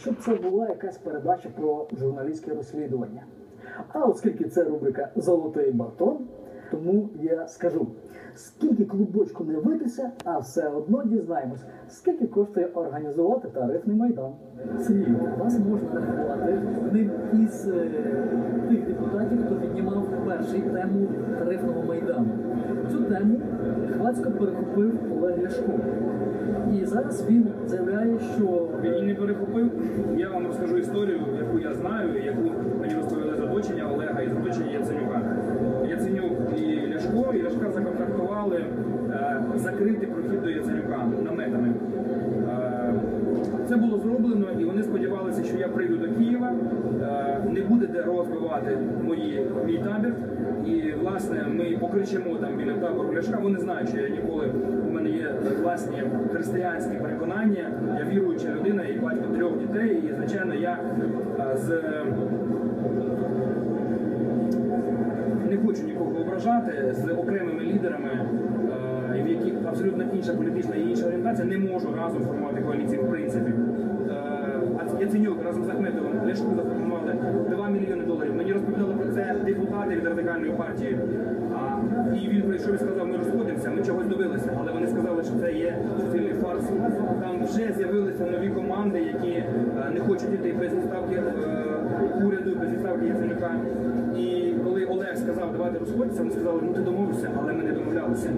щоб це була якась передача про журналістське розслідування. А оскільки це рубрика Золотий батон, тому я скажу, скільки клубочку не витися, а все одно дізнаємось, скільки коштує організувати тарифний майдан. Сергій, вас можна рахувати одним із е, тих депутатів, хто піднімав перший тему тарифного майдану. Цю тему хвацько перехопив Олег Ляшко. Зараз він заявляє, що Він її не перехопив. Я вам розкажу історію, яку я знаю, яку мені розповіли з оточення Олега і з оточення Яценюка. Яценюк і Ляшко, і Ляшка законтрактували е, закрити прохід до Яценюка наметами. Е, це було зроблено, і вони сподівалися, що я прийду до Києва, е, не буде де розбивати мої, мій табір. Власне ми покричимо там біля табору Ляшка. Вони знають, що я ніколи у мене є власні християнські переконання. Я віруюча людина і батько трьох дітей. І звичайно, я з не хочу нікого ображати з окремими лідерами, в яких абсолютно інша політична і інша орієнтація, не можу разом формувати коаліцію в принципі. Разом з Ахметовим Ляшку запропонували 2 мільйони доларів. Мені розповідали про це депутати від радикальної партії. А, і він прийшов і сказав, ми розходимося, ми чогось добилися, але вони сказали, що це є суцільний фарс. Там вже з'явилися нові команди, які е, не хочуть йти без відставки е, уряду, без відставки Яценюка. І коли Олег сказав, давайте розходитися, вони сказали, ну ти домовився, але ми не домовлялися.